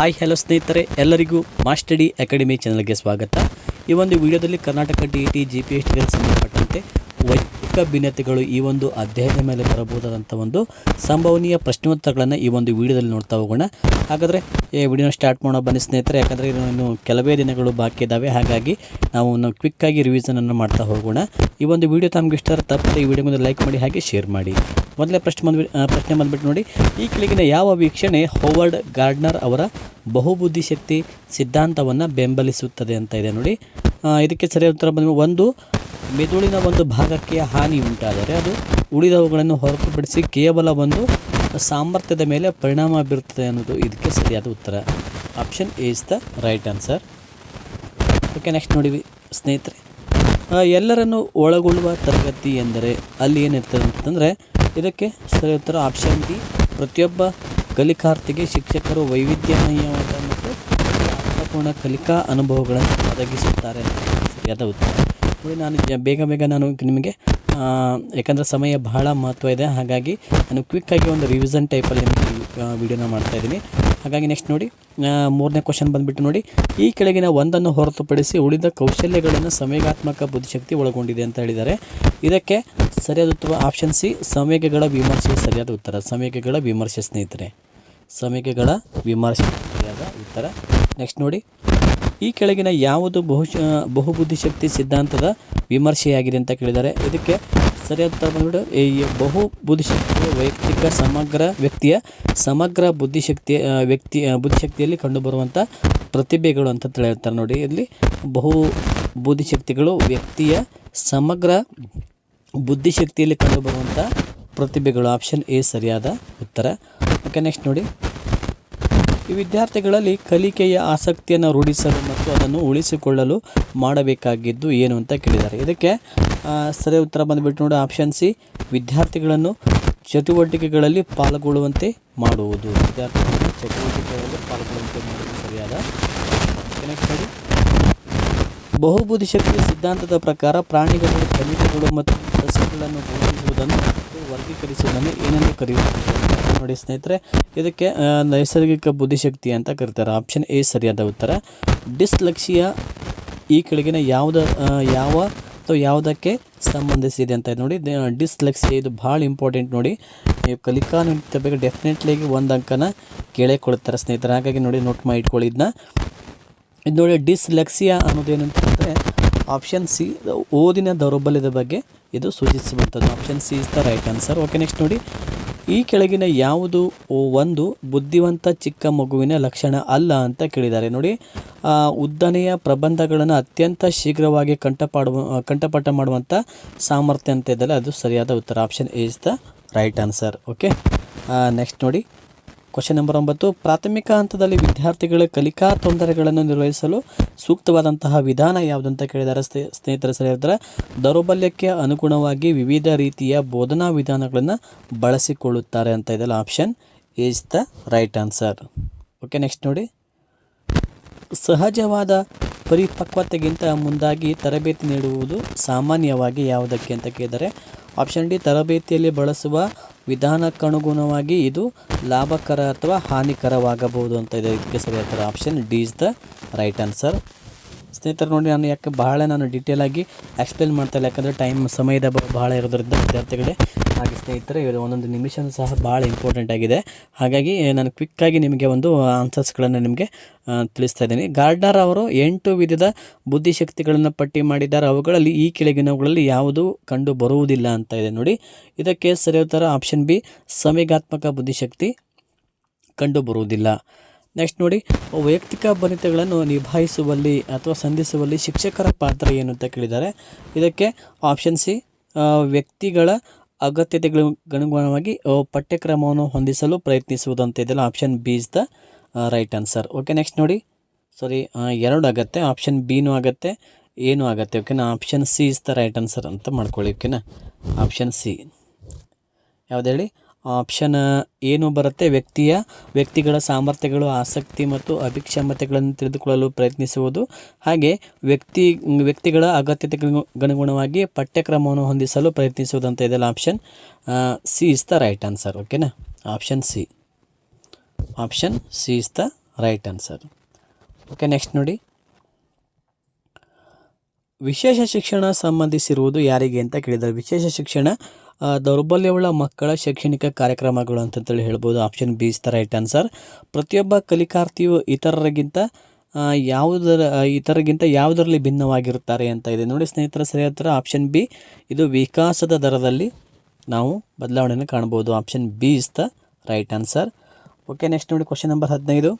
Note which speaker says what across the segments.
Speaker 1: Hi hello ಸ್ನೇಹಿತರೆ, ಎಲ್ಲರಿಗೂ ಮಾಸ್ಟಡಿ academy ಚಾನಲ್ಗೆ ಸ್ವಾಗತ. ಈ ಒಂದು ವಿಡಿಯೋದಲ್ಲಿ Karnataka D T G P S ಟಿಗೆ ಸಂಬಂಧಪಟ್ಟಂತೆ ವೈಯಕ್ತಿಕ ಭಿನ್ನತೆಗಳು ಈ ಒಂದು ಅಧ್ಯಯನದ ಮೇಲೆ ಬರಬಹುದಾದಂಥ ಒಂದು ಸಂಭವನೀಯ ಪ್ರಶ್ನೋತ್ತರಗಳನ್ನು ಈ ಒಂದು ವಿಡಿಯೋದಲ್ಲಿ ನೋಡ್ತಾ ಹೋಗೋಣ. ಹಾಗಾದರೆ, ಈ ವಿಡಿಯೋನ ಸ್ಟಾರ್ಟ್ ಮಾಡೋ ಬನ್ನಿ ಸ್ನೇಹಿತರೆ. ಯಾಕಂದರೆ ಇನ್ನು ಕೆಲವೇ ದಿನಗಳು ಬಾಕಿ ಇದ್ದಾವೆ. ಹಾಗಾಗಿ ನಾವು ಕ್ವಿಕ್ಕಾಗಿ ರಿವಿಷನನ್ನು ಮಾಡ್ತಾ ಹೋಗೋಣ. ಈ ಒಂದು ವಿಡಿಯೋ ತಮಗೆ ಇಷ್ಟ ತಪ್ಪದೆ ಈ ವಿಡಿಯೋಗೊಂದು ಲೈಕ್ ಮಾಡಿ, ಹಾಗೆ ಶೇರ್ ಮಾಡಿ. ಮೊದಲೇ ಪ್ರಶ್ನೆ ಬಂದ್ಬಿ ಆ, ಪ್ರಶ್ನೆ ಬಂದ್ಬಿಟ್ಟು ನೋಡಿ. ಈ ಕೆಳಗಿನ ಯಾವ ವೀಕ್ಷಣೆ ಹೋವರ್ಡ್ ಗಾರ್ಡ್ನರ್ ಅವರ ಬಹುಬುದ್ಧಿಶಕ್ತಿ ಸಿದ್ಧಾಂತವನ್ನು ಬೆಂಬಲಿಸುತ್ತದೆ ಅಂತ ಇದೆ ನೋಡಿ. ಇದಕ್ಕೆ ಸರಿಯಾದ ಉತ್ತರ ಬಂದ ಒಂದು ಮೆದುಳಿನ ಒಂದು ಭಾಗಕ್ಕೆ ಹಾನಿ ಉಂಟಾದರೆ ಅದು ಉಳಿದವುಗಳನ್ನು ಹೊರತುಪಡಿಸಿ ಕೇವಲ ಒಂದು ಸಾಮರ್ಥ್ಯದ ಮೇಲೆ ಪರಿಣಾಮ ಬೀರುತ್ತದೆ ಅನ್ನೋದು ಇದಕ್ಕೆ ಸರಿಯಾದ ಉತ್ತರ. Option is the right answer. Okay next ನೋಡಿ ಸ್ನೇಹಿತರೆ. ಎಲ್ಲರನ್ನು ಒಳಗೊಳ್ಳುವ ತರಗತಿ ಎಂದರೆ ಅಲ್ಲಿ ಏನಿರ್ತದೆ ಅಂತಂದರೆ ಇದಕ್ಕೆ ಸರಿ ಉತ್ತರ ಆಪ್ಷನ್ ಡಿ ಪ್ರತಿಯೊಬ್ಬ ಕಲಿಕಾರ್ಥಿಗೆ ಶಿಕ್ಷಕರು ವೈವಿಧ್ಯಮಯವಾದ ಮತ್ತು ಅರ್ಥಪೂರ್ಣ ಕಲಿಕಾ ಅನುಭವಗಳನ್ನು ಒದಗಿಸುತ್ತಾರೆ. ಸರಿಯಾದ ಉತ್ತರ. ನೋಡಿ, ನಾನು ಬೇಗ ಬೇಗ ನಾನು ನಿಮಗೆ ಯಾಕಂದರೆ ಸಮಯ ಬಹಳ ಮಹತ್ವ ಇದೆ. ಹಾಗಾಗಿ ನಾನು ಕ್ವಿಕ್ಕಾಗಿ ಒಂದು ರಿವಿಷನ್ ಟೈಪಲ್ಲಿ ವಿಡಿಯೋನ ಮಾಡ್ತಾ ಇದ್ದೀನಿ. ಹಾಗಾಗಿ ನೆಕ್ಸ್ಟ್ ನೋಡಿ ಮೂರನೇ ಕ್ವಶನ್ ಬಂದುಬಿಟ್ಟು ನೋಡಿ, ಈ ಕೆಳಗಿನ ಒಂದನ್ನು ಹೊರತುಪಡಿಸಿ ಉಳಿದ ಕೌಶಲ್ಯಗಳನ್ನು ಸಂವೇಗಾತ್ಮಕ ಬುದ್ಧಿಶಕ್ತಿ ಒಳಗೊಂಡಿದೆ ಅಂತ ಹೇಳಿದ್ದಾರೆ. ಇದಕ್ಕೆ ಸರಿಯಾದ ಉತ್ತರ ಆಪ್ಷನ್ ಸಿ ಸಂವೇಗಗಳ ವಿಮರ್ಶೆ ಸರಿಯಾದ ಉತ್ತರ. ಸಂವೇಗಗಳ ವಿಮರ್ಶೆ ಸ್ನೇಹಿತರೆ. ಸಂವೇಗಗಳ ವಿಮರ್ಶೆ ಸರಿಯಾದ ಉತ್ತರ. ನೆಕ್ಸ್ಟ್ ನೋಡಿ, ಈ ಕೆಳಗಿನ ಯಾವುದು ಬಹುಶ ಬಹುಬುದ್ಧಿಶಕ್ತಿ ಸಿದ್ಧಾಂತದ ವಿಮರ್ಶೆಯಾಗಿದೆ ಅಂತ ಕೇಳಿದ್ದಾರೆ. ಇದಕ್ಕೆ ಸರಿಯಾದ ಉತ್ತರ ಬಂದ್ಬಿಟ್ಟು ಈ ಬಹು ಬುದ್ಧಿಶಕ್ತಿಯ ವೈಯಕ್ತಿಕ ಸಮಗ್ರ ವ್ಯಕ್ತಿಯ ಸಮಗ್ರ ಬುದ್ಧಿಶಕ್ತಿ ವ್ಯಕ್ತಿ ಬುದ್ಧಿಶಕ್ತಿಯಲ್ಲಿ ಕಂಡುಬರುವಂಥ ಪ್ರತಿಭೆಗಳು ಅಂತ ಹೇಳ್ತಾರೆ ನೋಡಿ. ಇಲ್ಲಿ ಬಹು ಬುದ್ಧಿಶಕ್ತಿಗಳು ವ್ಯಕ್ತಿಯ ಸಮಗ್ರ ಬುದ್ಧಿಶಕ್ತಿಯಲ್ಲಿ ಕಂಡುಬರುವಂಥ ಪ್ರತಿಭೆಗಳು. ಆಪ್ಷನ್ ಎ ಸರಿಯಾದ ಉತ್ತರ. ಓಕೆ, ನೆಕ್ಸ್ಟ್ ನೋಡಿ. ಈ ವಿದ್ಯಾರ್ಥಿಗಳಲ್ಲಿ ಕಲಿಕೆಯ ಆಸಕ್ತಿಯನ್ನು ರೂಢಿಸಲು ಮತ್ತು ಅದನ್ನು ಉಳಿಸಿಕೊಳ್ಳಲು ಮಾಡಬೇಕಾಗಿದ್ದು ಏನು ಅಂತ ಕೇಳಿದ್ದಾರೆ. ಇದಕ್ಕೆ ಆ, ಸರಿ ಉತ್ತರ ಬಂದುಬಿಟ್ಟು ನೋಡಿ ಆಪ್ಷನ್ ಸಿ ವಿದ್ಯಾರ್ಥಿಗಳನ್ನು ಚಟುವಟಿಕೆಗಳಲ್ಲಿ ಪಾಲ್ಗೊಳ್ಳುವಂತೆ ಮಾಡುವುದು. ವಿದ್ಯಾರ್ಥಿಗಳನ್ನು ಚಟುವಟಿಕೆಗಳಲ್ಲಿ ಪಾಲ್ಗೊಳ್ಳುವಂತೆ ಮಾಡುವುದು ಸರಿಯಾದ ನೆಕ್ಸ್ಟ್ ನೋಡಿ ಬಹುಬುದ್ಧಿಶಕ್ತಿ ಸಿದ್ಧಾಂತದ ಪ್ರಕಾರ ಪ್ರಾಣಿಗಳು ಖನಿಜಗಳು ಮತ್ತು ಸಸ್ಯಗಳನ್ನು ಗುರುತಿಸುವುದನ್ನು ಮತ್ತು ವರ್ಗೀಕರಿಸುವುದನ್ನು ಏನೆಂದು ಕರೆಯುತ್ತಾರೆ ನೋಡಿ ಸ್ನೇಹಿತರೆ. ಇದಕ್ಕೆ ನೈಸರ್ಗಿಕ ಬುದ್ಧಿಶಕ್ತಿ ಅಂತ ಕರೀತಾರೆ. ಆಪ್ಷನ್ ಎ ಸರಿಯಾದ ಉತ್ತರ. ಡಿಸ್ಲಕ್ಷಿಯ ಈ ಕೆಳಗಿನ ಯಾವುದ ಯಾವ ಅಥವಾ ಯಾವುದಕ್ಕೆ ಸಂಬಂಧಿಸಿದೆ ಅಂತ ನೋಡಿ ಡಿಸ್ಲೆಕ್ಸಿಯಾ ಇದು ಭಾಳ ಇಂಪಾರ್ಟೆಂಟ್ ನೋಡಿ. ನೀವು ಕಲಿಕಾ ನೃತ್ಯ ಬಗ್ಗೆ ಡೆಫಿನೆಟ್ಲಿಯಾಗಿ ಒಂದು ಅಂಕನ ಕೇಳೇ ಕೊಡ್ತಾರೆ ಸ್ನೇಹಿತರೆ. ಹಾಗಾಗಿ ನೋಡಿ ನೋಟ್ ಮಾಡಿ ಇಟ್ಕೊಳ್ಳಿ ಇದನ್ನ ಇದು ನೋಡಿ, ಡಿಸ್ಲೆಕ್ಸಿಯಾ ಅನ್ನೋದೇನು ಅಂತಂದರೆ ಆಪ್ಷನ್ ಸಿ ಓದಿನ ದೌರ್ಬಲ್ಯದ ಬಗ್ಗೆ ಇದು ಸೂಚಿಸುವಂಥದ್ದು. Option C is the right answer okay next ನೋಡಿ. ಈ ಕೆಳಗಿನ ಯಾವುದು ಒಂದು ಬುದ್ಧಿವಂತ ಚಿಕ್ಕ ಮಗುವಿನ ಲಕ್ಷಣ ಅಲ್ಲ ಅಂತ ಕೇಳಿದ್ದಾರೆ. ನೋಡಿ ಉದ್ದನೆಯ ಪ್ರಬಂಧಗಳನ್ನು ಅತ್ಯಂತ ಶೀಘ್ರವಾಗಿ ಕಂಠಪಾಡುವ ಕಂಠಪಾಠ ಮಾಡುವಂಥ ಸಾಮರ್ಥ್ಯ ಅಂತ ಇದ್ದಲ್ಲ, ಅದು ಸರಿಯಾದ ಉತ್ತರ. Option is the right answer okay next ನೋಡಿ. ಕ್ವಶನ್ ನಂಬರ್ ಒಂಬತ್ತು, ಪ್ರಾಥಮಿಕ ಹಂತದಲ್ಲಿ ವಿದ್ಯಾರ್ಥಿಗಳ ಕಲಿಕಾ ತೊಂದರೆಗಳನ್ನು ನಿರ್ವಹಿಸಲು ಸೂಕ್ತವಾದಂತಹ ವಿಧಾನ ಯಾವುದಂತ ಕೇಳಿದ್ದಾರೆ ಸ್ನೇ, ಸ್ನೇಹಿತರ ಸರಿಯಾದ್ರೆ ದೌರ್ಬಲ್ಯಕ್ಕೆ ಅನುಗುಣವಾಗಿ ವಿವಿಧ ರೀತಿಯ ಬೋಧನಾ ವಿಧಾನಗಳನ್ನು ಬಳಸಿಕೊಳ್ಳುತ್ತಾರೆ ಅಂತ ಇದೆಲ್ಲ option is the right answer okay next ನೋಡಿ. ಸಹಜವಾದ ಪರಿಪಕ್ವತೆಗಿಂತ ಮುಂದಾಗಿ ತರಬೇತಿ ನೀಡುವುದು ಸಾಮಾನ್ಯವಾಗಿ ಯಾವುದಕ್ಕೆ ಅಂತ ಕೇಳಿದರೆ. ಆಪ್ಷನ್ ಡಿ ತರಬೇತಿಯಲ್ಲಿ ಬಳಸುವ ವಿಧಾನಕ್ಕನುಗುಣವಾಗಿ ಇದು ಲಾಭಕರ ಅಥವಾ ಹಾನಿಕರವಾಗಬಹುದು ಅಂತ ಇದೆ. ಇದಕ್ಕೆ ಸರಿಯಾದ option D is the right answer ಸ್ನೇಹಿತರು ನೋಡಿ, ನಾನು ಯಾಕೆ ಬಹಳ ನಾನು ಡೀಟೇಲ್ ಆಗಿ ಎಕ್ಸ್ಪ್ಲೇನ್ ಮಾಡ್ತಾ ಇಲ್ಲ. ಯಾಕಂದರೆ ಟೈಮ್ ಸಮಯದ ಬಹಳ ಇರೋದ್ರಿಂದ ವಿದ್ಯಾರ್ಥಿಗಳೇ. ಹಾಗೆ ಸ್ನೇಹಿತರೆ, ಇವರು ಒಂದೊಂದು ನಿಮಿಷ ಸಹ ಭಾಳ ಇಂಪಾರ್ಟೆಂಟ್ ಆಗಿದೆ. ಹಾಗಾಗಿ ನಾನು ಕ್ವಿಕ್ಕಾಗಿ ನಿಮಗೆ ಒಂದು ಆನ್ಸರ್ಸ್ಗಳನ್ನು ನಿಮಗೆ ತಿಳಿಸ್ತಾ ಇದ್ದೀನಿ. ಗಾರ್ಡ್ನರ್ ಅವರು ಎಂಟು ವಿಧದ ಬುದ್ಧಿಶಕ್ತಿಗಳನ್ನು ಪಟ್ಟಿ ಮಾಡಿದ್ದಾರೆ. ಅವುಗಳಲ್ಲಿ ಈ ಕೆಳಗಿನವುಗಳಲ್ಲಿ ಯಾವುದು ಕಂಡು ಬರುವುದಿಲ್ಲ ಅಂತ ಇದೆ ನೋಡಿ. ಇದಕ್ಕೆ ಸರಿಯಾದ ಥರ ಆಪ್ಷನ್ ಬಿ, ಸಮೇಗಾತ್ಮಕ ಬುದ್ಧಿಶಕ್ತಿ ಕಂಡು ಬರುವುದಿಲ್ಲ. ನೆಕ್ಸ್ಟ್ ನೋಡಿ, ವೈಯಕ್ತಿಕ ಬನಿತೆಗಳನ್ನು ನಿಭಾಯಿಸುವಲ್ಲಿ ಅಥವಾ ಸಂಧಿಸುವಲ್ಲಿ ಶಿಕ್ಷಕರ ಪಾತ್ರ ಏನು ಅಂತ ಕೇಳಿದ್ದಾರೆ. ಇದಕ್ಕೆ ಆಪ್ಷನ್ ಸಿ ವ್ಯಕ್ತಿಗಳ ಅಗತ್ಯತೆಗಳು ಅನುಗುಣವಾಗಿ ಪಠ್ಯಕ್ರಮವನ್ನು ಹೊಂದಿಸಲು ಪ್ರಯತ್ನಿಸುವುದು ಅಂತ ಇದೆಯಲ್ಲ option B is the right answer okay next ನೋಡಿ. ಸಾರಿ ಎರಡು ಆಗುತ್ತೆ. ಆಪ್ಷನ್ ಬಿನೂ ಆಗುತ್ತೆ ಏನು ಆಗುತ್ತೆ. ಓಕೆನಾ option C is the right answer ಅಂತ ಮಾಡ್ಕೊಳ್ಳಿ. ಓಕೆನಾ ಆಪ್ಷನ್ ಸಿ ಯಾವುದೇಳಿ ಆಪ್ಷನ್ ಏನು ಬರುತ್ತೆ? ವ್ಯಕ್ತಿಯ, ವ್ಯಕ್ತಿಗಳ ಸಾಮರ್ಥ್ಯಗಳು, ಆಸಕ್ತಿ ಮತ್ತು ಅಭಿಕ್ಷಮತೆಗಳನ್ನು ತಿಳಿದುಕೊಳ್ಳಲು ಪ್ರಯತ್ನಿಸುವುದು. ಹಾಗೆ ವ್ಯಕ್ತಿ, ವ್ಯಕ್ತಿಗಳ ಅಗತ್ಯತೆಗನುಗುಣವಾಗಿ ಪಠ್ಯಕ್ರಮವನ್ನು ಹೊಂದಿಸಲು ಪ್ರಯತ್ನಿಸುವುದು ಅಂತ ಇದೆಲ್ಲ option C is the right answer ಓಕೆನಾ option C. Option C is the right answer okay next ನೋಡಿ. ವಿಶೇಷ ಶಿಕ್ಷಣ ಸಂಬಂಧಿಸಿರುವುದು ಯಾರಿಗೆ ಅಂತ ಕೇಳಿದ್ದಾರೆ. ವಿಶೇಷ ಶಿಕ್ಷಣ ದೌರ್ಬಲ್ಯವುಳ್ಳ ಮಕ್ಕಳ ಶೈಕ್ಷಣಿಕ ಕಾರ್ಯಕ್ರಮಗಳು ಅಂತಂತೇಳಿ ಹೇಳ್ಬೋದು. Option B is the right answer ಪ್ರತಿಯೊಬ್ಬ ಕಲಿಕಾರ್ಥಿಯು ಇತರರಿಗಿಂತ ಯಾವುದರ ಇತರಗಿಂತ ಯಾವುದರಲ್ಲಿ ಭಿನ್ನವಾಗಿರುತ್ತಾರೆ ಅಂತ ಇದೆ. ನೋಡಿ ಸ್ನೇಹಿತರ ಸರಿಯಾದ ಆಪ್ಷನ್ ಬಿ ಇದು ವಿಕಾಸದ ದರದಲ್ಲಿ ನಾವು ಬದಲಾವಣೆಯನ್ನು ಕಾಣ್ಬೋದು option B is the right answer okay next ನೋಡಿ ಕ್ವಶನ್ ನಂಬರ್ ಹದಿನೈದು.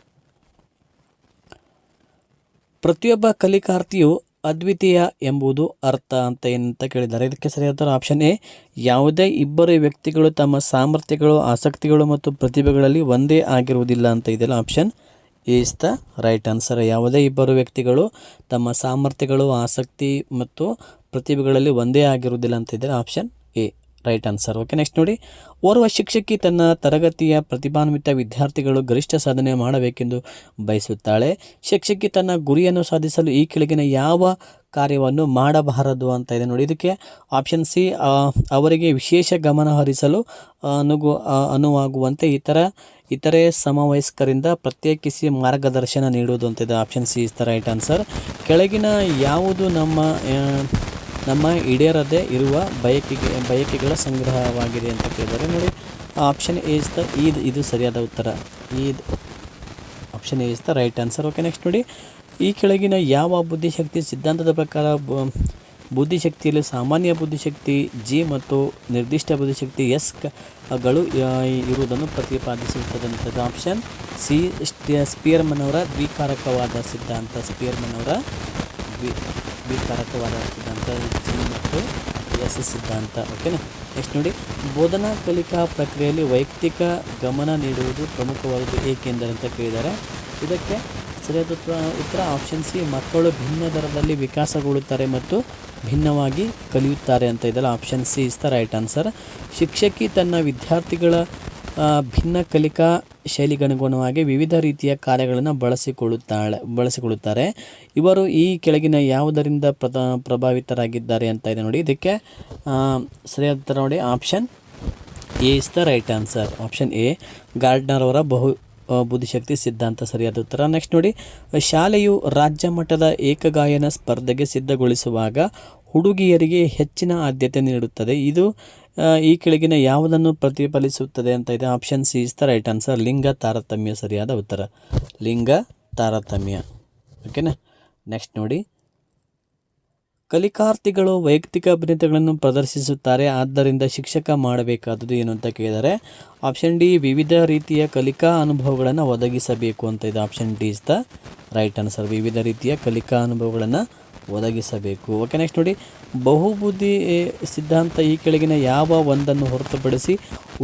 Speaker 1: ಪ್ರತಿಯೊಬ್ಬ ಕಲಿಕಾರ್ಥಿಯು ಅದ್ವಿತೀಯ ಎಂಬುದು ಅರ್ಥ ಅಂತ ಏನಂತ ಕೇಳಿದ್ದಾರೆ. ಇದಕ್ಕೆ ಸರಿಯಾದ ಆಪ್ಷನ್ ಎ, ಯಾವುದೇ ಇಬ್ಬರು ವ್ಯಕ್ತಿಗಳು ತಮ್ಮ ಸಾಮರ್ಥ್ಯಗಳು, ಆಸಕ್ತಿಗಳು ಮತ್ತು ಪ್ರತಿಭೆಗಳಲ್ಲಿ ಒಂದೇ ಆಗಿರುವುದಿಲ್ಲ ಅಂತ ಇದೆಲ್ಲ option is the right answer ಯಾವುದೇ ಇಬ್ಬರು ವ್ಯಕ್ತಿಗಳು ತಮ್ಮ ಸಾಮರ್ಥ್ಯಗಳು, ಆಸಕ್ತಿ ಮತ್ತು ಪ್ರತಿಭೆಗಳಲ್ಲಿ ಒಂದೇ ಆಗಿರುವುದಿಲ್ಲ ಅಂತ ಇದೆ option A. Right answer. Okay, next ನೋಡಿ. ಓರ್ವ ಶಿಕ್ಷಕಿ ತನ್ನ ತರಗತಿಯ ಪ್ರತಿಭಾನ್ವಿತ ವಿದ್ಯಾರ್ಥಿಗಳು ಗರಿಷ್ಠ ಸಾಧನೆ ಮಾಡಬೇಕೆಂದು ಬಯಸುತ್ತಾಳೆ. ಶಿಕ್ಷಕಿ ತನ್ನ ಗುರಿಯನ್ನು ಸಾಧಿಸಲು ಈ ಕೆಳಗಿನ ಯಾವ ಕಾರ್ಯವನ್ನು ಮಾಡಬಾರದು ಅಂತ ಇದೆ ನೋಡಿ. ಇದಕ್ಕೆ ಆಪ್ಷನ್ ಸಿ ಅವರಿಗೆ ವಿಶೇಷ ಗಮನ ಹರಿಸಲು ಅನುಗು ಅನುವಾಗುವಂತೆ ಇತರ, ಇತರೆ ಸಮವಯಸ್ಕರಿಂದ ಪ್ರತ್ಯೇಕಿಸಿ ಮಾರ್ಗದರ್ಶನ ನೀಡುವುದು ಅಂತ ಇದೆ option C is the right answer ಕೆಳಗಿನ ಯಾವುದು ನಮ್ಮ ನಮ್ಮ ಈಡೇರದೆ ಇರುವ ಬಯಕೆಗೆ, ಬಯಕೆಗಳ ಸಂಗ್ರಹವಾಗಿದೆ ಅಂತ ಕೇಳಿದರೆ ನೋಡಿ ಆಪ್ಷನ್ ಇಸ್ ದ ಈದ್ ಇದು ಸರಿಯಾದ ಉತ್ತರ. Eid option is the right answer okay next ನೋಡಿ. ಈ ಕೆಳಗಿನ ಯಾವ ಬುದ್ಧಿಶಕ್ತಿ ಸಿದ್ಧಾಂತದ ಪ್ರಕಾರ ಬುದ್ಧಿಶಕ್ತಿಯಲ್ಲಿ ಸಾಮಾನ್ಯ ಬುದ್ಧಿಶಕ್ತಿ ಜಿ ಮತ್ತು ನಿರ್ದಿಷ್ಟ ಬುದ್ಧಿಶಕ್ತಿ ಎಸ್ಗಳು ಇರುವುದನ್ನು ಪ್ರತಿಪಾದಿಸುತ್ತದೆ ಅಂತ ಆಪ್ಷನ್ ಸಿ ಸ್ಪಿಯರ್ಮನ್ ಅವರ ದ್ವಿಕಾರಕವಾದ ಸಿದ್ಧಾಂತ. ಸ್ಪಿಯರ್ಮನ್ ಅವರ ದ್ವಿಕಾರಕವಾದ ಸಿದ್ಧಾಂತ ಜಿ ಮತ್ತು ಎಸ್ ಸಿದ್ಧಾಂತ ಓಕೆನಾ ನೆಕ್ಸ್ಟ್ ನೋಡಿ, ಬೋಧನಾ ಕಲಿಕಾ ಪ್ರಕ್ರಿಯೆಯಲ್ಲಿ ವೈಯಕ್ತಿಕ ಗಮನ ನೀಡುವುದು ಪ್ರಮುಖವಾದದ್ದು ಏಕೆಂದರೆ ಅಂತ ಕೇಳಿದ್ದಾರೆ. ಇದಕ್ಕೆ ಸರಿಯಾದ ಉತ್ತರ ಆಪ್ಷನ್ ಸಿ, ಮಕ್ಕಳು ಭಿನ್ನ ದರದಲ್ಲಿ ವಿಕಾಸಗೊಳ್ಳುತ್ತಾರೆ ಮತ್ತು ಭಿನ್ನವಾಗಿ ಕಲಿಯುತ್ತಾರೆ ಅಂತ ಇದೆಲ್ಲ option C is the right answer ಶಿಕ್ಷಕಿ ತನ್ನ ವಿದ್ಯಾರ್ಥಿಗಳ ಭಿನ್ನ ಕಲಿಕಾ ಶೈಲಿಗನುಗುಣವಾಗಿ ವಿವಿಧ ರೀತಿಯ ಕಾರ್ಯಗಳನ್ನು ಬಳಸಿಕೊಳ್ಳುತ್ತಾಳೆ, ಬಳಸಿಕೊಳ್ಳುತ್ತಾರೆ. ಇವರು ಈ ಕೆಳಗಿನ ಯಾವುದರಿಂದ ಪ್ರಭಾವಿತರಾಗಿದ್ದಾರೆ ಅಂತ ಇದೆ ನೋಡಿ. ಇದಕ್ಕೆ ಸರಿಯಾದ ನೋಡಿ. Option A is the right answer. Option A, Gardner ಅವರ ಬಹು ಬುದ್ಧಿಶಕ್ತಿ ಸಿದ್ಧಾಂತ ಸರಿಯಾದ ಉತ್ತರ. ನೆಕ್ಸ್ಟ್ ನೋಡಿ. ಶಾಲೆಯು ರಾಜ್ಯ ಮಟ್ಟದ ಏಕಗಾಯನ ಸ್ಪರ್ಧೆಗೆ ಸಿದ್ಧಗೊಳಿಸುವಾಗ ಹುಡುಗಿಯರಿಗೆ ಹೆಚ್ಚಿನ ಆದ್ಯತೆ ನೀಡುತ್ತದೆ. ಇದು ಈ ಕೆಳಗಿನ ಯಾವುದನ್ನು ಪ್ರತಿಫಲಿಸುತ್ತದೆ ಅಂತ ಇದೆ? Option C is the right answer ಲಿಂಗ ತಾರತಮ್ಯ ಸರಿಯಾದ ಉತ್ತರ. ಲಿಂಗ ತಾರತಮ್ಯ. ಓಕೆನಾ ನೆಕ್ಸ್ಟ್ ನೋಡಿ. ಕಲಿಕಾರ್ಥಿಗಳು ವೈಯಕ್ತಿಕ ಅಭಿನೇತಗಳನ್ನು ಪ್ರದರ್ಶಿಸುತ್ತಾರೆ, ಆದ್ದರಿಂದ ಶಿಕ್ಷಕ ಮಾಡಬೇಕಾದದ್ದು ಏನು ಅಂತ ಕೇಳಿದರೆ ಆಪ್ಷನ್ ಡಿ ವಿವಿಧ ರೀತಿಯ ಕಲಿಕಾ ಅನುಭವಗಳನ್ನು ಒದಗಿಸಬೇಕು ಅಂತ ಇದೆ. Option D is the right answer ವಿವಿಧ ರೀತಿಯ ಕಲಿಕಾ ಅನುಭವಗಳನ್ನು ಒದಗಿಸಬೇಕು. ಓಕೆ ನೆಕ್ಸ್ಟ್ ನೋಡಿ. ಬಹುಬುದ್ಧಿ ಸಿದ್ಧಾಂತ ಈ ಕೆಳಗಿನ ಯಾವ ಒಂದನ್ನು ಹೊರತುಪಡಿಸಿ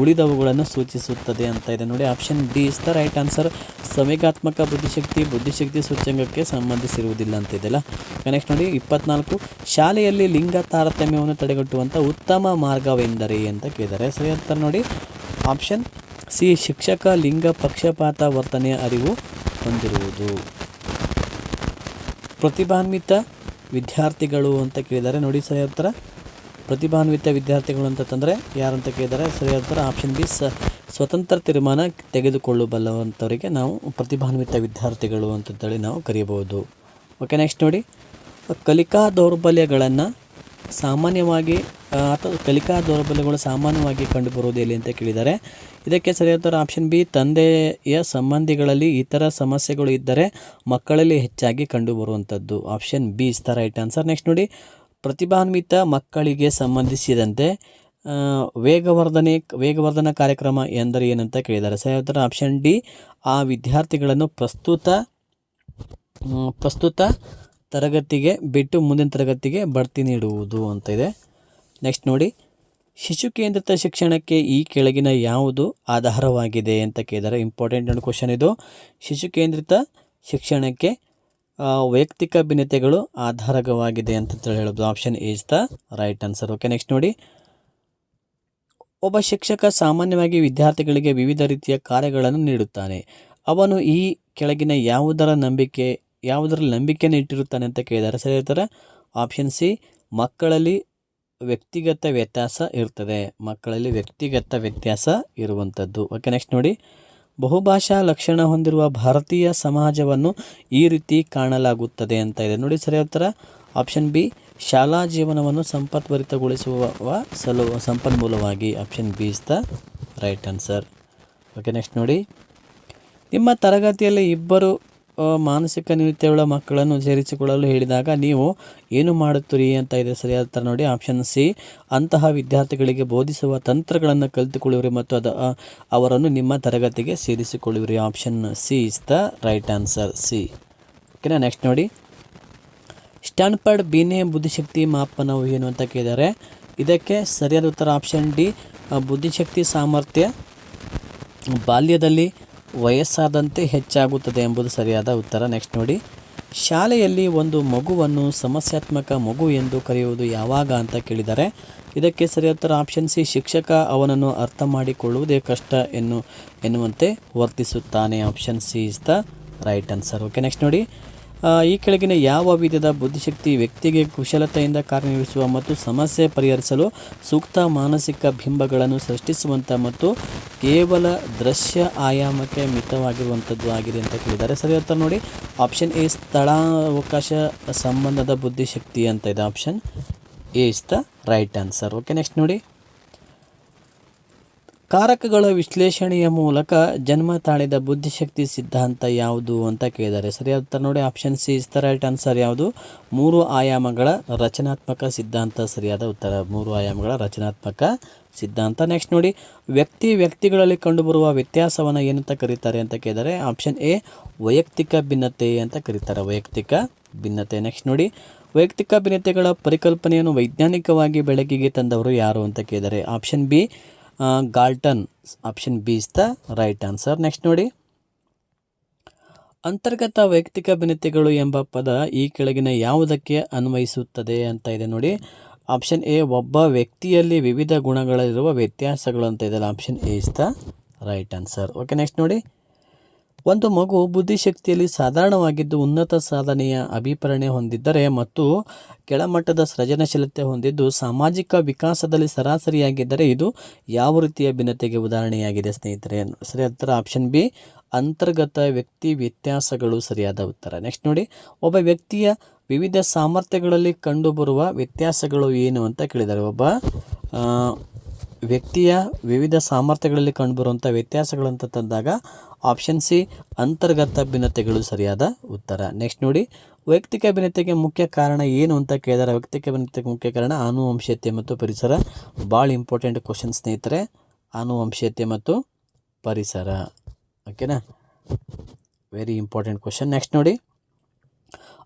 Speaker 1: ಉಳಿದವುಗಳನ್ನು ಸೂಚಿಸುತ್ತದೆ ಅಂತ ಇದೆ ನೋಡಿ. Option D is the right answer ಸಮೇಗಾತ್ಮಕ ಬುದ್ಧಿಶಕ್ತಿ ಬುದ್ಧಿಶಕ್ತಿ ಸೂಚ್ಯಂಗಕ್ಕೆ ಸಂಬಂಧಿಸಿರುವುದಿಲ್ಲ ಅಂತ ಇದೆಲ್ಲ ನೆಕ್ಸ್ಟ್ ನೋಡಿ. ಇಪ್ಪತ್ನಾಲ್ಕು, ಶಾಲೆಯಲ್ಲಿ ಲಿಂಗ ತಾರತಮ್ಯವನ್ನು ತಡೆಗಟ್ಟುವಂಥ ಉತ್ತಮ ಮಾರ್ಗವೆಂದರೆ ಅಂತ ಕೇಳಿದ್ದಾರೆ ಸರಿ ಅಂತ ನೋಡಿ. ಆಪ್ಷನ್ ಸಿ ಶಿಕ್ಷಕ ಲಿಂಗ ಪಕ್ಷಪಾತ ವರ್ತನೆಯ ಅರಿವು ಹೊಂದಿರುವುದು. ಪ್ರತಿಭಾನ್ವಿತ ವಿದ್ಯಾರ್ಥಿಗಳು ಅಂತ ಕೇಳಿದ್ದಾರೆ ನೋಡಿ ಸರಿಯಾದ ಉತ್ತರ. ಪ್ರತಿಭಾನ್ವಿತ ವಿದ್ಯಾರ್ಥಿಗಳು ಅಂತ ತಂದರೆ ಯಾರಂತ ಕೇಳಿದ್ದಾರೆ ಸರಿ ಉತ್ತರ ಆಪ್ಷನ್ ಬಿ, ಸ, ಸ್ವತಂತ್ರ ತೀರ್ಮಾನ ತೆಗೆದುಕೊಳ್ಳಬಲ್ಲವಂಥವರಿಗೆ ನಾವು ಪ್ರತಿಭಾನ್ವಿತ ವಿದ್ಯಾರ್ಥಿಗಳು ಅಂತಂತೇಳಿ ನಾವು ಕರೆಯಬಹುದು. ಓಕೆ ನೆಕ್ಸ್ಟ್ ನೋಡಿ. ಕಲಿಕಾ ದೌರ್ಬಲ್ಯಗಳನ್ನು ಸಾಮಾನ್ಯವಾಗಿ ಅಥವಾ ಕಲಿಕಾ ದೌರ್ಬಲ್ಯಗಳು ಸಾಮಾನ್ಯವಾಗಿ ಕಂಡುಬರುವುದು ಎಲ್ಲಿ ಅಂತ ಕೇಳಿದ್ದಾರೆ ಇದಕ್ಕೆ ಸರಿಯಾದ ಆಪ್ಷನ್ ಬಿ ತಂದೆಯ ಸಂಬಂಧಿಗಳಲ್ಲಿ ಇತರ ಸಮಸ್ಯೆಗಳು ಇದ್ದರೆ ಮಕ್ಕಳಲ್ಲಿ ಹೆಚ್ಚಾಗಿ ಕಂಡುಬರುವಂಥದ್ದು. Option B is the right answer next ನೋಡಿ, ಪ್ರತಿಭಾನ್ವಿತ ಮಕ್ಕಳಿಗೆ ಸಂಬಂಧಿಸಿದಂತೆ ವೇಗವರ್ಧನೆ, ವೇಗವರ್ಧನ ಕಾರ್ಯಕ್ರಮ ಎಂದರೆ ಏನಂತ ಕೇಳಿದ್ದಾರೆ. ಸರಿಯಾದ ಆಪ್ಷನ್ ಡಿ ಆ ವಿದ್ಯಾರ್ಥಿಗಳನ್ನು ಪ್ರಸ್ತುತ ಪ್ರಸ್ತುತ ತರಗತಿಗೆ ಬಿಟ್ಟು ಮುಂದಿನ ತರಗತಿಗೆ ಬಡ್ತಿ ನೀಡುವುದು ಅಂತ ಇದೆ. ನೆಕ್ಸ್ಟ್ ನೋಡಿ ಶಿಶು ಕೇಂದ್ರಿತ ಶಿಕ್ಷಣಕ್ಕೆ ಈ ಕೆಳಗಿನ ಯಾವುದು ಆಧಾರವಾಗಿದೆ ಅಂತ ಕೇಳಿದರೆ ಇಂಪಾರ್ಟೆಂಟ್ ಒಂದು ಕ್ವಶನ್ ಇದು. ಶಿಶು ಕೇಂದ್ರಿತ ಶಿಕ್ಷಣಕ್ಕೆ ವೈಯಕ್ತಿಕ ಭಿನ್ನತೆಗಳು ಆಧಾರವಾಗಿದೆ ಅಂತ ಹೇಳೋದು option is the right answer okay next ನೋಡಿ. ಒಬ್ಬ ಶಿಕ್ಷಕ ಸಾಮಾನ್ಯವಾಗಿ ವಿದ್ಯಾರ್ಥಿಗಳಿಗೆ ವಿವಿಧ ರೀತಿಯ ಕಾರ್ಯಗಳನ್ನು ನೀಡುತ್ತಾನೆ. ಅವನು ಈ ಕೆಳಗಿನ ಯಾವುದರ ನಂಬಿಕೆ ಯಾವುದರ ನಂಬಿಕೆಯನ್ನು ಇಟ್ಟಿರುತ್ತಾನೆ ಅಂತ ಕೇಳಿದರೆ ಸರಿ ಆಪ್ಷನ್ ಸಿ ಮಕ್ಕಳಲ್ಲಿ ವ್ಯಕ್ತಿಗತ ವ್ಯತ್ಯಾಸ ಇರ್ತದೆ. ಮಕ್ಕಳಲ್ಲಿ ವ್ಯಕ್ತಿಗತ ವ್ಯತ್ಯಾಸ ಇರುವಂಥದ್ದು. ಓಕೆ ನೆಕ್ಸ್ಟ್ ನೋಡಿ. ಬಹುಭಾಷಾ ಲಕ್ಷಣ ಹೊಂದಿರುವ ಭಾರತೀಯ ಸಮಾಜವನ್ನು ಈ ರೀತಿ ಕಾಣಲಾಗುತ್ತದೆ ಅಂತ ಇದೆ. ನೋಡಿ ಸರಿಯಾದ ಉತ್ತರ. ಆಪ್ಷನ್ ಬಿ ಶಾಲಾ ಜೀವನವನ್ನು ಸಂಪತ್ಭರಿತಗೊಳಿಸುವ ಸಲು, ಸಂಪನ್ಮೂಲವಾಗಿ. Option B is the right answer okay next ನೋಡಿ. ನಿಮ್ಮ ತರಗತಿಯಲ್ಲಿ ಇಬ್ಬರು ಮಾನಸಿಕ ನ್ಯೂನತೆಯುಳ್ಳ ಮಕ್ಕಳನ್ನು ಸೇರಿಸಿಕೊಳ್ಳಲು ಹೇಳಿದಾಗ ನೀವು ಏನು ಮಾಡುತ್ತೀರಿ ಅಂತ ಇದೆ ಸರಿಯಾದ ಉತ್ತರ ನೋಡಿ. ಆಪ್ಷನ್ ಸಿ, ಅಂತಹ ವಿದ್ಯಾರ್ಥಿಗಳಿಗೆ ಬೋಧಿಸುವ ತಂತ್ರಗಳನ್ನು ಕಲಿತುಕೊಳ್ಳುವಿರಿ ಮತ್ತು ಅದು ಅವರನ್ನು ನಿಮ್ಮ ತರಗತಿಗೆ ಸೇರಿಸಿಕೊಳ್ಳುವಿರಿ option C is the right answer. C. ಓಕೆನಾ ನೆಕ್ಸ್ಟ್ ನೋಡಿ. ಸ್ಟ್ಯಾನ್ಫರ್ಡ್ ಬೀನೆ ಬುದ್ಧಿಶಕ್ತಿ ಮಾಪನವು ಏನು ಅಂತ ಕೇಳಿದ್ದಾರೆ ಇದಕ್ಕೆ ಸರಿಯಾದ ಉತ್ತರ ಆಪ್ಷನ್ ಡಿ ಬುದ್ಧಿಶಕ್ತಿ ಸಾಮರ್ಥ್ಯ, ಬಾಲ್ಯದಲ್ಲಿ ವಯಸ್ಸಾದಂತೆ ಹೆಚ್ಚಾಗುತ್ತದೆ ಎಂಬುದು ಸರಿಯಾದ ಉತ್ತರ. ನೆಕ್ಸ್ಟ್ ನೋಡಿ. ಶಾಲೆಯಲ್ಲಿ ಒಂದು ಮಗುವನ್ನು ಸಮಸ್ಯಾತ್ಮಕ ಮಗು ಎಂದು ಕರೆಯುವುದು ಯಾವಾಗ ಅಂತ ಕೇಳಿದ್ದಾರೆ ಇದಕ್ಕೆ ಸರಿಯಾದ ಉತ್ತರ ಆಪ್ಷನ್ ಸಿ, ಶಿಕ್ಷಕ ಅವನನ್ನು ಅರ್ಥ ಮಾಡಿಕೊಳ್ಳುವುದೇ ಕಷ್ಟ ಎನ್ನು, ಎನ್ನುವಂತೆ ವರ್ತಿಸುತ್ತಾನೆ option C is the right answer. Okay, next ನೋಡಿ. ಈ ಕೆಳಗಿನ ಯಾವ ವಿಧದ ಬುದ್ಧಿಶಕ್ತಿ ವ್ಯಕ್ತಿಗೆ ಕುಶಲತೆಯಿಂದ ಕಾರ್ಯನಿರ್ವಹಿಸುವ ಮತ್ತು ಸಮಸ್ಯೆ ಪರಿಹರಿಸಲು ಸೂಕ್ತ ಮಾನಸಿಕ ಬಿಂಬಗಳನ್ನು ಸೃಷ್ಟಿಸುವಂಥ ಮತ್ತು ಕೇವಲ ದೃಶ್ಯ ಆಯಾಮಕ್ಕೆ ಮಿತವಾಗಿರುವಂಥದ್ದು ಆಗಿದೆ ಅಂತ ಕೇಳಿದ್ದಾರೆ. ಸರಿ ಅಂತ ನೋಡಿ. ಆಪ್ಷನ್ ಎ ಸ್ಥಳಾವಕಾಶ ಸಂಬಂಧದ ಬುದ್ಧಿಶಕ್ತಿ ಅಂತ ಇದೆ. Option A is the right answer okay next ನೋಡಿ. ಕಾರಕಗಳ ವಿಶ್ಲೇಷಣೆಯ ಮೂಲಕ ಜನ್ಮ ತಾಳಿದ ಬುದ್ಧಿಶಕ್ತಿ ಸಿದ್ಧಾಂತ ಯಾವುದು ಅಂತ ಕೇಳಿದ್ದಾರೆ. ಸರಿಯಾದ ಉತ್ತರ ನೋಡಿ option C is the right answer ಯಾವುದು? ಮೂರು ಆಯಾಮಗಳ ರಚನಾತ್ಮಕ ಸಿದ್ಧಾಂತ. ಸರಿಯಾದ ಉತ್ತರ, ಮೂರು ಆಯಾಮಗಳ ರಚನಾತ್ಮಕ ಸಿದ್ಧಾಂತ. ನೆಕ್ಸ್ಟ್ ನೋಡಿ, ವ್ಯಕ್ತಿ ವ್ಯಕ್ತಿಗಳಲ್ಲಿ ಕಂಡುಬರುವ ವ್ಯತ್ಯಾಸವನ್ನು ಏನಂತ ಕರೀತಾರೆ ಅಂತ ಕೇಳಿದರೆ ಆಪ್ಷನ್ ಎ ವೈಯಕ್ತಿಕ ಭಿನ್ನತೆ ಅಂತ ಕರೀತಾರೆ, ವೈಯಕ್ತಿಕ ಭಿನ್ನತೆ. ನೆಕ್ಸ್ಟ್ ನೋಡಿ, ವೈಯಕ್ತಿಕ ಭಿನ್ನತೆಗಳ ಪರಿಕಲ್ಪನೆಯನ್ನು ವೈಜ್ಞಾನಿಕವಾಗಿ ಬೆಳಕಿಗೆ ತಂದವರು ಯಾರು ಅಂತ ಕೇಳಿದ್ದಾರೆ option B Galton option B is the right answer next ನೋಡಿ. ಅಂತರ್ಗತ ವೈಯಕ್ತಿಕ ಭಿನ್ನತೆಗಳು ಎಂಬ ಪದ ಈ ಕೆಳಗಿನ ಯಾವುದಕ್ಕೆ ಅನ್ವಯಿಸುತ್ತದೆ ಅಂತ ಇದೆ ನೋಡಿ. ಆಪ್ಷನ್ ಎ ಒಬ್ಬ ವ್ಯಕ್ತಿಯಲ್ಲಿ ವಿವಿಧ ಗುಣಗಳಿರುವ ವ್ಯತ್ಯಾಸಗಳು ಅಂತ ಇದೆ option A is the right answer okay next ನೋಡಿ. ಒಂದು ಮಗು ಬುದ್ಧಿಶಕ್ತಿಯಲ್ಲಿ ಸಾಧಾರಣವಾಗಿದ್ದು ಉನ್ನತ ಸಾಧನೆಯ ಅಭಿಪ್ರಾಯ ಹೊಂದಿದ್ದರೆ ಮತ್ತು ಕೆಳಮಟ್ಟದ ಸೃಜನಶೀಲತೆ ಹೊಂದಿದ್ದು ಸಾಮಾಜಿಕ ವಿಕಾಸದಲ್ಲಿ ಸರಾಸರಿಯಾಗಿದ್ದರೆ ಇದು ಯಾವ ರೀತಿಯ ಭಿನ್ನತೆಗೆ ಉದಾಹರಣೆಯಾಗಿದೆ, ಸ್ನೇಹಿತರೆ? ಸರಿಯಾದ ಉತ್ತರ ಆಪ್ಷನ್ ಬಿ ಅಂತರ್ಗತ ವ್ಯಕ್ತಿ ವ್ಯತ್ಯಾಸಗಳು ಸರಿಯಾದ ಉತ್ತರ. ನೆಕ್ಸ್ಟ್ ನೋಡಿ, ಒಬ್ಬ ವ್ಯಕ್ತಿಯ ವಿವಿಧ ಸಾಮರ್ಥ್ಯಗಳಲ್ಲಿ ಕಂಡುಬರುವ ವ್ಯತ್ಯಾಸಗಳು ಏನು ಅಂತ ಕೇಳಿದ್ದಾರೆ. ಒಬ್ಬ ವ್ಯಕ್ತಿಯ ವಿವಿಧ ಸಾಮರ್ಥ್ಯಗಳಲ್ಲಿ ಕಂಡುಬರುವಂಥ ವ್ಯತ್ಯಾಸಗಳಂತ ತಂದಾಗ ಆಪ್ಷನ್ ಸಿ ಅಂತರ್ಗತ ಭಿನ್ನತೆಗಳು ಸರಿಯಾದ ಉತ್ತರ. ನೆಕ್ಸ್ಟ್ ನೋಡಿ, ವೈಯಕ್ತಿಕ ಭಿನ್ನತೆಗೆ ಮುಖ್ಯ ಕಾರಣ ಏನು ಅಂತ ಕೇಳಿದರೆ ವೈಯಕ್ತಿಕ ಭಿನ್ನತೆಗೆ ಮುಖ್ಯ ಕಾರಣ ಆನುವಂಶೀಯತೆ ಮತ್ತು ಪರಿಸರ. ಭಾಳ ಇಂಪಾರ್ಟೆಂಟ್ ಕ್ವಶನ್ ಸ್ನೇಹಿತರೆ, ಆನುವಂಶೀಯತೆ ಮತ್ತು ಪರಿಸರ. ಓಕೆನಾ ವೆರಿ ಇಂಪಾರ್ಟೆಂಟ್ ಕ್ವಶನ್ ನೆಕ್ಸ್ಟ್ ನೋಡಿ,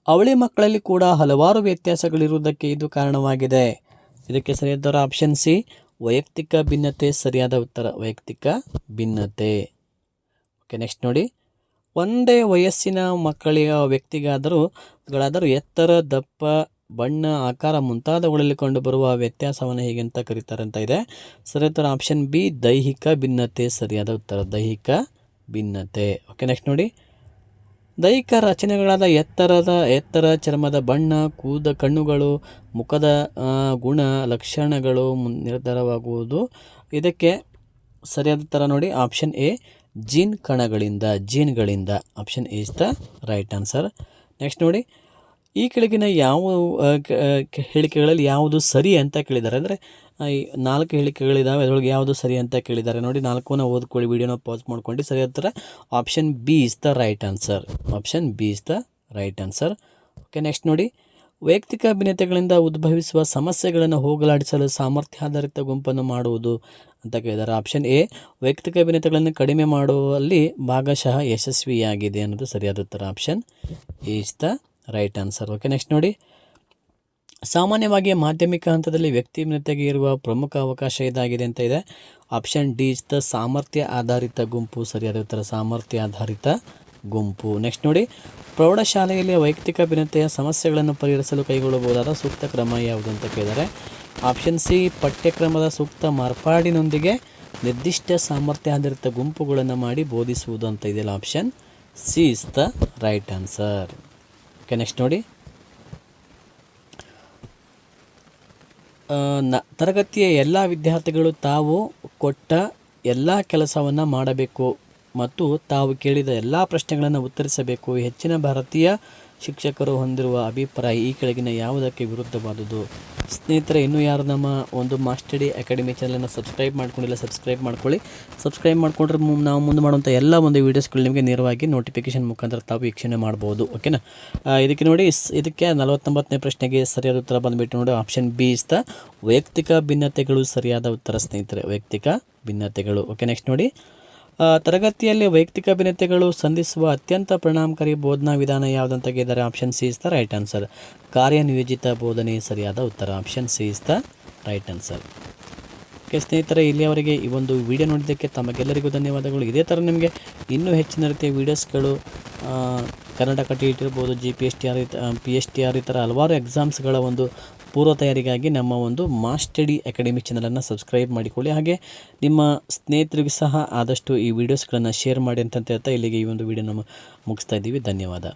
Speaker 1: ಅವಳಿ ಮಕ್ಕಳಲ್ಲಿ ಕೂಡ ಹಲವಾರು ವ್ಯತ್ಯಾಸಗಳಿರುವುದಕ್ಕೆ ಇದು ಕಾರಣವಾಗಿದೆ. ಇದಕ್ಕೆ ಸರಿಯಾದ ಆಪ್ಷನ್ ಸಿ ವೈಯಕ್ತಿಕ ಭಿನ್ನತೆ ಸರಿಯಾದ ಉತ್ತರ, ವೈಯಕ್ತಿಕ ಭಿನ್ನತೆ. ಓಕೆ ನೆಕ್ಸ್ಟ್ ನೋಡಿ. ಒಂದೇ ವಯಸ್ಸಿನ ಮಕ್ಕಳಿಗೆ, ವ್ಯಕ್ತಿಗಾದರೂ, ಗಳಾದರೂ ಎತ್ತರ, ದಪ್ಪ, ಬಣ್ಣ, ಆಕಾರ ಮುಂತಾದವುಗಳಲ್ಲಿ ಕಂಡುಬರುವ ವ್ಯತ್ಯಾಸವನ್ನು ಹೇಗೆ ಅಂತ ಕರೀತಾರೆ ಅಂತ ಇದೆ. ಸರಿ, ಉತ್ತರ ಆಪ್ಷನ್ ಬಿ ದೈಹಿಕ ಭಿನ್ನತೆ ಸರಿಯಾದ ಉತ್ತರ, ದೈಹಿಕ ಭಿನ್ನತೆ. ಓಕೆ ನೆಕ್ಸ್ಟ್ ನೋಡಿ. ದೈಹಿಕ ರಚನೆಗಳಾದ ಎತ್ತರದ, ಎತ್ತರ, ಚರ್ಮದ ಬಣ್ಣ, ಕೂದ, ಕಣ್ಣುಗಳು, ಮುಖದ ಗುಣ, ಲಕ್ಷಣಗಳು ನಿರ್ಧಾರವಾಗುವುದು. ಇದಕ್ಕೆ ಸರಿಯಾದ ಥರ ನೋಡಿ ಆಪ್ಷನ್ ಎ ಜೀನ್ ಕಣಗಳಿಂದ ಜೀನ್ಗಳಿಂದ option A is the right answer next ನೋಡಿ, ಈ ಕೆಳಗಿನ ಯಾವ ಹೇಳಿಕೆಗಳಲ್ಲಿ ಯಾವುದು ಸರಿ ಅಂತ ಕೇಳಿದ್ದಾರೆ. ಅಂದರೆ ನಾಲ್ಕು ಹೇಳಿಕೆಗಳಿದ್ದಾವೆ ಅದರೊಳಗೆ ಯಾವುದು ಸರಿ ಅಂತ ಕೇಳಿದ್ದಾರೆ. ನೋಡಿ, ನಾಲ್ಕೂನ ಓದ್ಕೊಳ್ಳಿ, ವಿಡಿಯೋನ ಪಾಸ್ ಮಾಡ್ಕೊಂಡು. ಸರಿ ಥರ option B is the right answer option B is the right answer okay next ನೋಡಿ. ವೈಯಕ್ತಿಕ ಅಭಿನೇತೆಗಳಿಂದ ಉದ್ಭವಿಸುವ ಸಮಸ್ಯೆಗಳನ್ನು ಹೋಗಲಾಡಿಸಲು ಸಾಮರ್ಥ್ಯಾಧಾರಿತ ಗುಂಪನ್ನು ಮಾಡುವುದು ಅಂತ ಕೇಳಿದ್ದಾರೆ. ಆಪ್ಷನ್ ಎ ವೈಯಕ್ತಿಕ ಭಿನ್ನತೆಗಳನ್ನು ಕಡಿಮೆ ಮಾಡುವಲ್ಲಿ ಭಾಗಶಃ ಯಶಸ್ವಿಯಾಗಿದೆ ಅನ್ನೋದು ಸರಿಯಾದ ಉತ್ತರ. Option is the right answer okay next ನೋಡಿ. ಸಾಮಾನ್ಯವಾಗಿ ಮಾಧ್ಯಮಿಕ ಹಂತದಲ್ಲಿ ವ್ಯಕ್ತಿ ಭಿನ್ನತೆಗೆ ಇರುವ ಪ್ರಮುಖ ಅವಕಾಶ ಇದಾಗಿದೆ ಅಂತ ಇದೆ. ಆಪ್ಷನ್ ಡಿ ಇಸ್ ದ ಸಾಮರ್ಥ್ಯ ಆಧಾರಿತ ಗುಂಪು. ಸರಿಯಾದ ಉತ್ತರ, ಸಾಮರ್ಥ್ಯ ಆಧಾರಿತ ಗುಂಪು. ನೆಕ್ಸ್ಟ್ ನೋಡಿ, ಪ್ರೌಢಶಾಲೆಯಲ್ಲಿ ವೈಯಕ್ತಿಕ ಭಿನ್ನತೆಯ ಸಮಸ್ಯೆಗಳನ್ನು ಪರಿಹರಿಸಲು ಕೈಗೊಳ್ಳಬಹುದಾದ ಸೂಕ್ತ ಕ್ರಮ ಯಾವುದು ಅಂತ ಕೇಳಿದರೆ, ಆಪ್ಷನ್ ಸಿ, ಪಠ್ಯಕ್ರಮದ ಸೂಕ್ತ ಮಾರ್ಪಾಡಿನೊಂದಿಗೆ ನಿರ್ದಿಷ್ಟ ಸಾಮರ್ಥ್ಯ ಆಧಾರಿತ ಗುಂಪುಗಳನ್ನು ಮಾಡಿ ಬೋಧಿಸುವುದು ಅಂತ ಇದೆಯಲ್ಲ option C is the right answer. Okay, next ನೋಡಿ ನ, ತರಗತಿಯ ಎಲ್ಲ ವಿದ್ಯಾರ್ಥಿಗಳು ತಾವು ಕೊಟ್ಟ ಎಲ್ಲ ಕೆಲಸವನ್ನು ಮಾಡಬೇಕು ಮತ್ತು ತಾವು ಕೇಳಿದ ಎಲ್ಲ ಪ್ರಶ್ನೆಗಳನ್ನು ಉತ್ತರಿಸಬೇಕು. ಹೆಚ್ಚಿನ ಭಾರತೀಯ ಶಿಕ್ಷಕರು ಹೊಂದಿರುವ ಅಭಿಪ್ರಾಯ ಈ ಕೆಳಗಿನ ಯಾವುದಕ್ಕೆ ವಿರುದ್ಧವಾದುದು? ಸ್ನೇಹಿತರೆ, ಇನ್ನೂ ಯಾರು ನಮ್ಮ ಒಂದು ಮಾಸ್ಟಡಿ ಅಕಾಡೆಮಿ ಚಾನಲನ್ನು ಸಬ್ಸ್ಕ್ರೈಬ್ ಮಾಡ್ಕೊಂಡಿಲ್ಲ, ಸಬ್ಸ್ಕ್ರೈಬ್ ಮಾಡ್ಕೊಳ್ಳಿ. ಸಬ್ಸ್ಕ್ರೈಬ್ ಮಾಡಿಕೊಂಡ್ರೆ ನಾವು ಮುಂದೆ ಮಾಡುವಂಥ ಎಲ್ಲ ಒಂದು ವೀಡಿಯೋಸ್ಗಳು ನಿಮಗೆ ನೇರವಾಗಿ ನೋಟಿಫಿಕೇಶನ್ ಮುಖಾಂತರ ತಾವು ವೀಕ್ಷಣೆ ಮಾಡ್ಬೋದು, ಓಕೆನಾ? ಇದಕ್ಕೆ ನೋಡಿ ಇದಕ್ಕೆ ನಲವತ್ತೊಂಬತ್ತನೇ ಪ್ರಶ್ನೆಗೆ ಸರಿಯಾದ ಉತ್ತರ ಬಂದುಬಿಟ್ಟು ನೋಡಿ, ಆಪ್ಷನ್ ಬಿ ಇಸ್ತ ವೈಯಕ್ತಿಕ ಭಿನ್ನತೆಗಳು ಸರಿಯಾದ ಉತ್ತರ ಸ್ನೇಹಿತರೆ, ವೈಯಕ್ತಿಕ ಭಿನ್ನತೆಗಳು, ಓಕೆ, ನೆಕ್ಸ್ಟ್ ನೋಡಿ. ತರಗತಿಯಲ್ಲಿ ವೈಯಕ್ತಿಕ ಭಿನ್ನತೆಗಳು ಸಂಧಿಸುವ ಅತ್ಯಂತ ಪರಿಣಾಮಕಾರಿ ಬೋಧನಾ ವಿಧಾನ ಯಾವುದು ಅಂತ ಕೇಳಿದರೆ option C is the right answer ಕಾರ್ಯನಿಯೋಜಿತ ಬೋಧನೆ ಸರಿಯಾದ ಉತ್ತರ. Option C is the right answer okay ಸ್ನೇಹಿತರೆ, ಇಲ್ಲಿಯವರೆಗೆ ಈ ಒಂದು ವಿಡಿಯೋ ನೋಡಿದ್ದಕ್ಕೆ ತಮಗೆಲ್ಲರಿಗೂ ಧನ್ಯವಾದಗಳು. ಇದೇ ಥರ ನಿಮಗೆ ಇನ್ನೂ ಹೆಚ್ಚಿನ ರೀತಿಯ ವೀಡಿಯೋಸ್ಗಳು Karnataka T ಇಟ್ಟಿರ್ಬೋದು G P S T R P S T R ಈ ಥರ ಹಲವಾರು ಎಕ್ಸಾಮ್ಸ್ಗಳ ಒಂದು ಪೂರ್ವ ತಯಾರಿಗಾಗಿ ನಮ್ಮ ಒಂದು ಮಾಸ್ಟಡಿ ಅಕಾಡೆಮಿ ಚಾನಲನ್ನು ಸಬ್ಸ್ಕ್ರೈಬ್ ಮಾಡಿಕೊಳ್ಳಿ. ಹಾಗೆ ನಿಮ್ಮ ಸ್ನೇಹಿತರಿಗೂ ಸಹ ಆದಷ್ಟು ಈ ವಿಡಿಯೋಸ್ಗಳನ್ನು ಶೇರ್ ಮಾಡಿ ಅಂತ ಹೇಳ್ತಾ ಇಲ್ಲಿಗೆ ಈ ಒಂದು ವಿಡಿಯೋ ನಮ್ಮ ಮುಗಿಸ್ತಾ ಇದ್ದೀವಿ. ಧನ್ಯವಾದ.